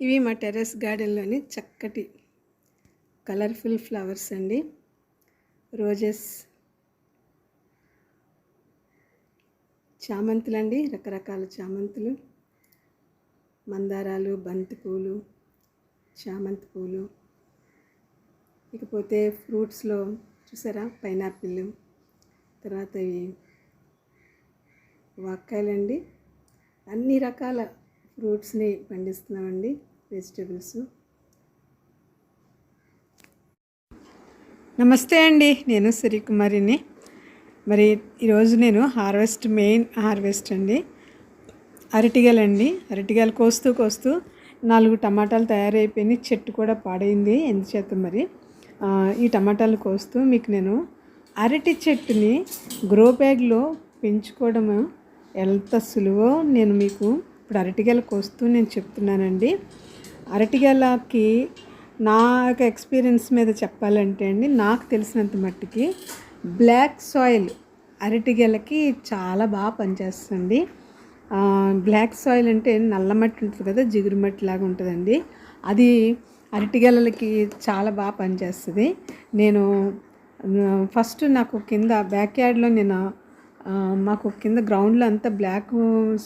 ఇవి మా టెర్రస్ గార్డెన్లోని చక్కటి కలర్ఫుల్ ఫ్లవర్స్ అండి. రోజెస్ చామంతులు అండి రకరకాల చామంతులు. మందారాలు బంతి పూలు చామంతి పూలు. ఇకపోతే ఫ్రూట్స్లో చూసారా? పైనాపిల్. తర్వాత ఇవి వాక్కాయలండి. అన్ని రకాల ఫ్రూట్స్ని పండిస్తున్నామండి. వెజిటేబుల్స్. నమస్తే అండి నేను సిరికుమారిని. మరి ఈరోజు నేను హార్వెస్ట్ మెయిన్ హార్వెస్ట్ అండి. అరటిగలండి అరటిగలు కోస్తూ కోస్తూ నాలుగు టమాటాలు తయారైపోయినాయి చెట్టు కూడా పాడైంది. ఎందుచేత మరి? ఈ టమాటాలు కోస్తూ మీకు నేను అరటి చెట్టుని గ్రో బ్యాగ్లో పెంచుకోవడము ఎంత సులువో నేను మీకు ఇప్పుడు అరటిగలు కోస్తూ నేను చెప్తున్నానండి. అరటిగెలకి నా యొక్క ఎక్స్పీరియన్స్ మీద చెప్పాలంటే అండి నాకు తెలిసినంత మట్టుకి బ్లాక్ సాయిల్ అరటిగెలకి చాలా బాగా పనిచేస్తుంది బ్లాక్ సాయిల్ అంటే నల్ల మట్టి ఉంటుంది కదా జిగురు మట్టి లాగా ఉంటుందండి. అది అరటిగెలలకి చాలా బాగా పనిచేస్తుంది. నేను ఫస్ట్ నాకు కింద బ్యాక్ యార్డ్లో నేను మాకు కింద గ్రౌండ్లో అంతా బ్లాక్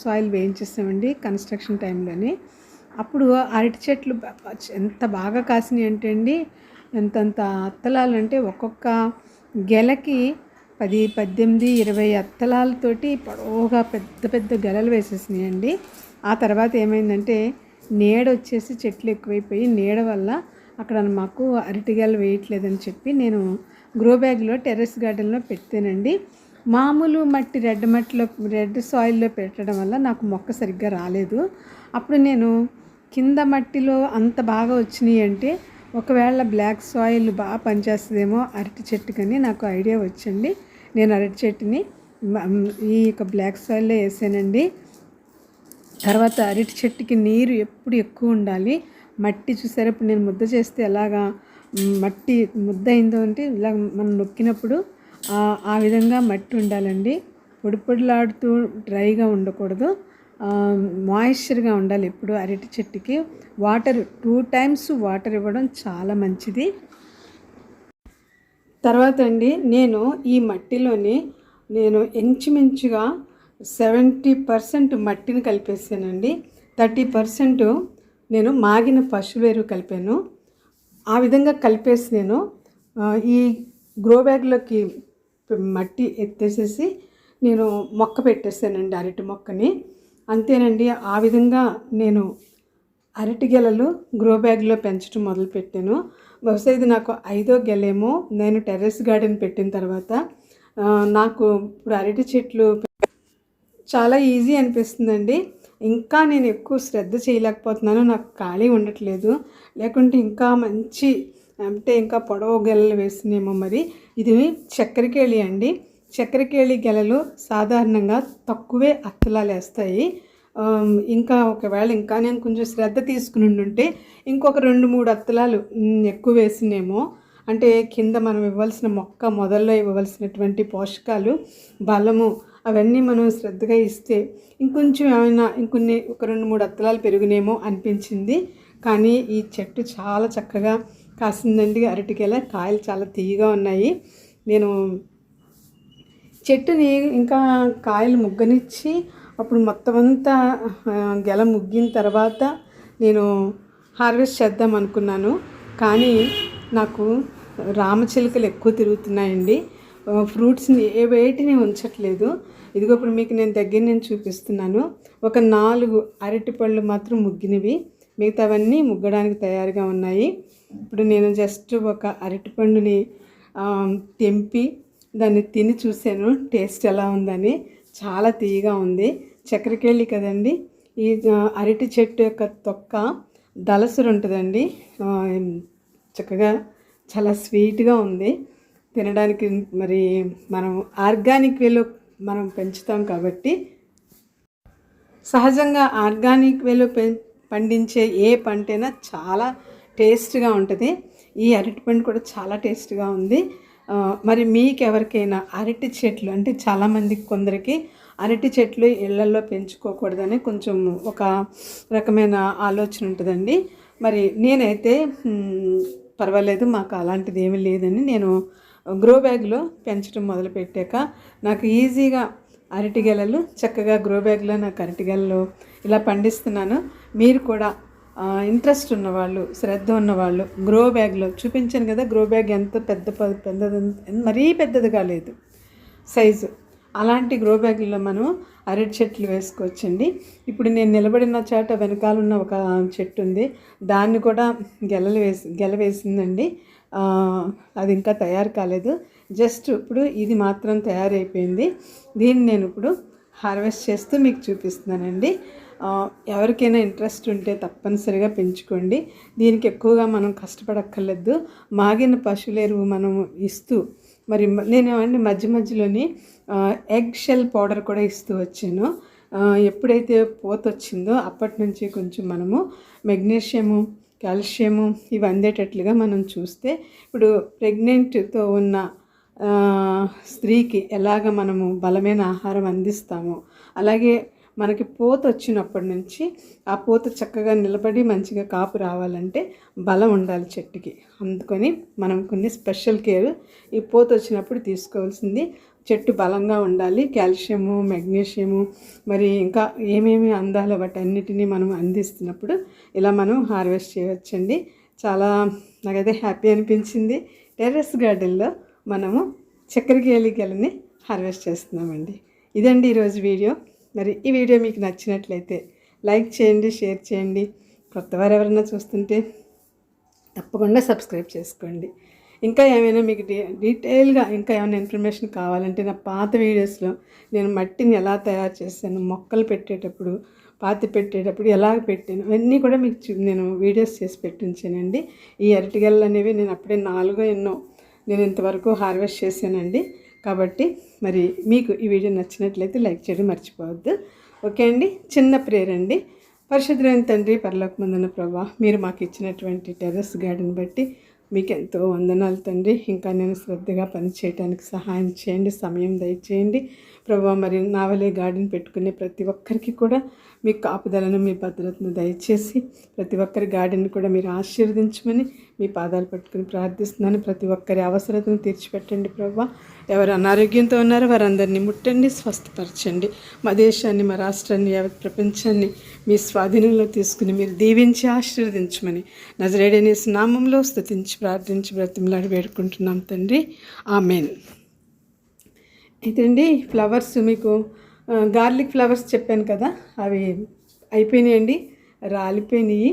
సాయిల్ వేయించేస్తామండి కన్స్ట్రక్షన్ టైంలోని అప్పుడు అరటి చెట్లు ఎంత బాగా కాసినాయి అంటే అండి ఎంతంత అత్తలాలు అంటే ఒక్కొక్క గెలకి పది పద్దెనిమిది ఇరవై అత్తలాలతోటి పొడవుగా పెద్ద పెద్ద గెలలు వేసేసినాయండి ఆ తర్వాత ఏమైందంటే నీడ వచ్చేసి చెట్లు ఎక్కువైపోయి నీడ వల్ల అక్కడ మాకు అరటిగెలు వేయట్లేదని చెప్పి నేను గ్రో బ్యాగ్లో టెర్రస్ గార్డెన్లో పెట్టానండి. మామూలు మట్టి రెడ్ మట్టిలో రెడ్ సాయిల్లో పెట్టడం వల్ల నాకు మొక్క సరిగ్గా రాలేదు. అప్పుడు నేను కింద మట్టిలో అంత బాగా వచ్చినాయి అంటే ఒకవేళ బ్లాక్ సాయిల్ బాగా పనిచేస్తుందేమో అరటి చెట్టుకని నాకు ఐడియా వచ్చండి. నేను అరటి చెట్టుని ఈ యొక్క బ్లాక్ సాయిల్లో వేసానండి. తర్వాత అరటి చెట్టుకి నీరు ఎప్పుడు ఎక్కువ ఉండాలి. మట్టి చూసారా? ఇప్పుడు నేను ముద్ద చేస్తే ఎలాగా మట్టి ముద్ద అయిందో అంటే ఇలా మనం నొక్కినప్పుడు ఆ ఆ విధంగా మట్టి ఉండాలండి. పొడి పొడిలాడుతూ డ్రైగా ఉండకూడదు. మాయిశ్చర్గా ఉండాలి. ఎప్పుడు అరటి చెట్టుకి వాటర్ టూ టైమ్స్ వాటర్ ఇవ్వడం చాలా మంచిది. తర్వాత అండి నేను ఈ మట్టిలోని నేను ఇంచుమించుగా సెవెంటీ పర్సెంట్ మట్టిని కలిపేసానండి. థర్టీ పర్సెంట్ నేను మాగిన పశువు వేరు కలిపాను. ఆ విధంగా కలిపేసి నేను ఈ గ్రో బ్యాగ్లోకి మట్టి ఎత్తేసేసి నేను మొక్క పెట్టేసానండి అరటి మొక్కని. అంతేనండి. ఆ విధంగా నేను అరటి గెలలు గ్రో బ్యాగ్లో పెంచడం మొదలుపెట్టాను. బహుశా ఇది నాకు ఐదో గెలేమో నేను టెర్రస్ గార్డెన్ పెట్టిన తర్వాత నాకు ఇప్పుడు అరటి చెట్లు చాలా ఈజీ అనిపిస్తుందండి. ఇంకా నేను ఎక్కువ శ్రద్ధ చేయలేకపోతున్నాను. నాకు ఖాళీ ఉండట్లేదు. లేకుంటే ఇంకా మంచి అంటే ఇంకా పొడవు గెలలు వేసినేమో మరి. ఇది చక్కెరకేళి అండి. చక్కెరకేళి గెలలు సాధారణంగా తక్కువే అత్తలాలు వేస్తాయి ఇంకా ఒకవేళ ఇంకా నేను కొంచెం శ్రద్ధ తీసుకుని ఉంటే ఇంకొక రెండు మూడు అత్తలాలు ఎక్కువ వేసినేమో. అంటే కింద మనం ఇవ్వాల్సిన మొక్క మొదల్లో ఇవ్వవలసినటువంటి పోషకాలు బలము అవన్నీ మనం శ్రద్ధగా ఇస్తే ఇంకొంచెం ఏమైనా ఇంకొన్ని ఒక రెండు మూడు అత్తలాలు పెరుగునేమో అనిపించింది. కానీ ఈ చెట్టు చాలా చక్కగా కాసిందండి. అరటికెల కాయలు చాలా తీయగా ఉన్నాయి. నేను చెట్టుని ఇంకా కాయలు ముగ్గనిచ్చి అప్పుడు మొత్తం అంతా గెల ముగ్గిన తర్వాత నేను హార్వెస్ట్ చేద్దాం అనుకున్నాను. కానీ నాకు రామచిలుకలు ఎక్కువ తిరుగుతున్నాయండి. ఫ్రూట్స్ని ఏ వేటిని ఉంచట్లేదు. ఇదిగో ఇప్పుడు మీకు నేను దగ్గర నేను చూపిస్తున్నాను. ఒక నాలుగు అరటిపళ్ళు మాత్రం ముగ్గినవి. మిగతావన్నీ ముగ్గడానికి తయారుగా ఉన్నాయి. ఇప్పుడు నేను జస్ట్ ఒక అరటిపండుని తెంపి దాన్ని తిని చూశాను. టేస్ట్ ఎలా ఉందని. చాలా తీయగా ఉంది. చక్కెరకేళి కదండి. ఈ అరటి చెట్టు యొక్క తొక్క దలసరు ఉంటుందండి. చక్కగా చాలా స్వీట్గా ఉంది. తినడానికి మరి మనం ఆర్గానిక్ వేలో మనం పెంచుతాం కాబట్టి సహజంగా ఆర్గానిక్ వేలో పె పండించే ఏ పంటైనా చాలా టేస్ట్గా ఉంటుంది. ఈ అరటిపండు కూడా చాలా టేస్ట్గా ఉంది. మరి మీకు ఎవరికైనా అరటి చెట్లు అంటే చాలామంది కొందరికి అరటి చెట్లు ఇళ్ళలో పెంచుకోకూడదని కొంచెం ఒక రకమైన ఆలోచన ఉంటుందండి. మరి నేనైతే పర్వాలేదు మాకు అలాంటిది ఏమీ లేదని నేను గ్రో బ్యాగ్లో పెంచడం మొదలుపెట్టాక నాకు ఈజీగా అరటి గెలలు చక్కగా గ్రో బ్యాగ్లో నాకు అరటి గెలలు ఇలా పండిస్తున్నాను. మీరు కూడా ఇంట్రెస్ట్ ఉన్నవాళ్ళు శ్రద్ధ ఉన్నవాళ్ళు గ్రో బ్యాగ్లో చూపించాను కదా గ్రో బ్యాగ్ ఎంత పెద్ద ప- పెద్దది మరీ పెద్దది కాలేదు సైజు అలాంటి గ్రో బ్యాగుల్లో మనం అరటి చెట్లు వేసుకోవచ్చండి. ఇప్పుడు నేను నిలబడిన చాట వెనకాల ఉన్న ఒక చెట్టు ఉంది. దాన్ని కూడా గెలలు వేసి గెల వేసిందండి. అది ఇంకా తయారు కాలేదు. జస్ట్ ఇప్పుడు ఇది మాత్రం తయారైపోయింది. దీన్ని నేను ఇప్పుడు హార్వెస్ట్ చేస్తూ మీకు చూపిస్తున్నానండి. ఎవరికైనా ఇంట్రెస్ట్ ఉంటే తప్పనిసరిగా పెంచుకోండి. దీనికి ఎక్కువగా మనం కష్టపడక్కర్లేదు. మాగిన పశువుల ఎరువు మనం ఇస్తూ మరి నేను అండి మధ్య మధ్యలోని ఎగ్ షెల్ పౌడర్ కూడా ఇస్తూ వచ్చాను. ఎప్పుడైతే పోత వచ్చిందో అప్పటి నుంచి కొంచెం మనము మెగ్నీషియము కాల్షియము ఇవి అందేటట్లుగా మనం చూస్తే ఇప్పుడు ప్రెగ్నెంట్తో ఉన్న స్త్రీకి ఎలాగ మనము బలమైన ఆహారం అందిస్తామో అలాగే మనకి పూత వచ్చినప్పటి నుంచి ఆ పూత చక్కగా నిలబడి మంచిగా కాపు రావాలంటే బలం ఉండాలి చెట్టుకి. అందుకని మనం కొన్ని స్పెషల్ కేర్ ఈ పూత వచ్చినప్పుడు తీసుకోవాల్సింది. చెట్టు బలంగా ఉండాలి. కాల్షియము మెగ్నీషియము మరి ఇంకా ఏమేమి అందాలో అన్నిటినీ మనం అందిస్తున్నప్పుడు ఇలా మనం హార్వెస్ట్ చేయవచ్చండి. చాలా నాకైతే హ్యాపీ అనిపించింది. టెర్రస్ గార్డెన్లో మనము చక్కెరకేళికలని హార్వెస్ట్ చేస్తున్నామండి. ఇదండి ఈరోజు వీడియో. మరి ఈ వీడియో మీకు నచ్చినట్లయితే లైక్ చేయండి షేర్ చేయండి. కొత్తవారు ఎవరైనా చూస్తుంటే తప్పకుండా సబ్స్క్రైబ్ చేసుకోండి. ఇంకా ఏమైనా మీకు డీ డీటెయిల్గా ఇంకా ఏమైనా ఇన్ఫర్మేషన్ కావాలంటే నా పాత వీడియోస్లో నేను మట్టిని ఎలా తయారు చేశాను మొక్కలు పెట్టేటప్పుడు పాతి పెట్టేటప్పుడు ఎలా పెట్టాను అవన్నీ కూడా మీకు చూ నేను వీడియోస్ చేసి పెట్టించానండి. ఈ అరటిగల్లు అనేవి నేను అప్పుడే నాలుగో ఎన్నో నేను ఇంతవరకు హార్వెస్ట్ చేశానండి. కాబట్టి మరి మీకు ఈ వీడియో నచ్చినట్లయితే లైక్ చేయడం మర్చిపోవద్దు. ఓకే అండి? చిన్న ప్రేయర్ అండి. పరిశుద్ధమైన తండ్రి పరలోకమందున ప్రభా మీరు మాకు ఇచ్చినటువంటి టెర్రస్ గార్డెన్ బట్టి మీకు ఎంతో వందనాలు తండ్రి. ఇంకా నేను శ్రద్ధగా పనిచేయడానికి సహాయం చేయండి సమయం దయచేయండి. ప్రభా మరి నావలే గార్డెన్ పెట్టుకునే ప్రతి ఒక్కరికి కూడా మీ కాపుదలను మీ భద్రతను దయచేసి ప్రతి ఒక్కరి గార్డెన్ కూడా మీరు ఆశీర్వదించమని మీ పాదాలు పట్టుకుని ప్రార్థిస్తున్నాను. ప్రతి ఒక్కరి అవసరతను తీర్చిపెట్టండి ప్రభా. ఎవరు అనారోగ్యంతో ఉన్నారో వారందరినీ ముట్టండి స్వస్థపరచండి. మా దేశాన్ని మా రాష్ట్రాన్ని యావత్ ప్రపంచాన్ని మీ స్వాధీనంలో తీసుకుని మీరు దీవించి ఆశీర్వదించమని నజరేడనేసి నామంలో స్థుతించమని ప్రార్థించి బ్రతిమలాడి వేడుకుంటున్నాం తండ్రి. ఆమెన్. అండి ఫ్లవర్స్ మీకు గార్లిక్ ఫ్లవర్స్ చెప్పాను కదా అవి అయిపోయినాయండి రాలిపోయినాయి.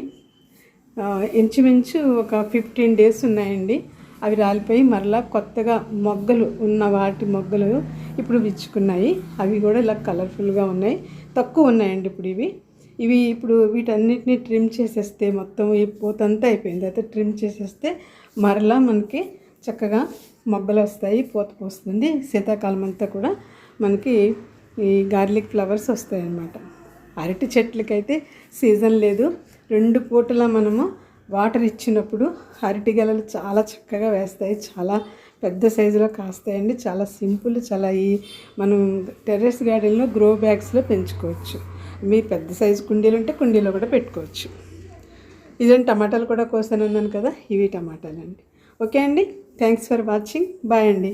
ఇంచుమించు ఒక ఫిఫ్టీన్ డేస్ ఉన్నాయండి. అవి రాలిపోయి మరలా కొత్తగా మొగ్గలు ఉన్న వాటి మొగ్గలు ఇప్పుడు విచ్చుకున్నాయి. అవి కూడా ఇలా కలర్ఫుల్గా ఉన్నాయి. తక్కువ ఉన్నాయండి ఇప్పుడు ఇవి. ఇవి ఇప్పుడు వీటన్నిటిని ట్రిమ్ చేసేస్తే మొత్తం ఈ పూతంతా అయిపోయింది. అయితే ట్రిమ్ చేసేస్తే మరలా మనకి చక్కగా మొగ్గలు వస్తాయి పూత పోస్తుంది. శీతాకాలం అంతా కూడా మనకి ఈ గార్లిక్ ఫ్లవర్స్ వస్తాయి అన్నమాట అరటి చెట్లకైతే సీజన్ లేదు. రెండు పూటలా మనము వాటర్ ఇచ్చినప్పుడు అరటి గెలలు చాలా చక్కగా వేస్తాయి. చాలా పెద్ద సైజులో కాస్తాయండి. చాలా సింపుల్ చాలా ఈ మనం టెర్రస్ గార్డెన్లో గ్రో బ్యాగ్స్లో పెంచుకోవచ్చు. మీ పెద్ద సైజు కుండీలు ఉంటే కుండీలో కూడా పెట్టుకోవచ్చు. ఇదేంటి టమాటాలు కూడా కోసానన్నాను కదా ఇవి టమాటాలు అండి ఓకే అండి థ్యాంక్స్ ఫర్ వాచింగ్. బాయ్ అండి.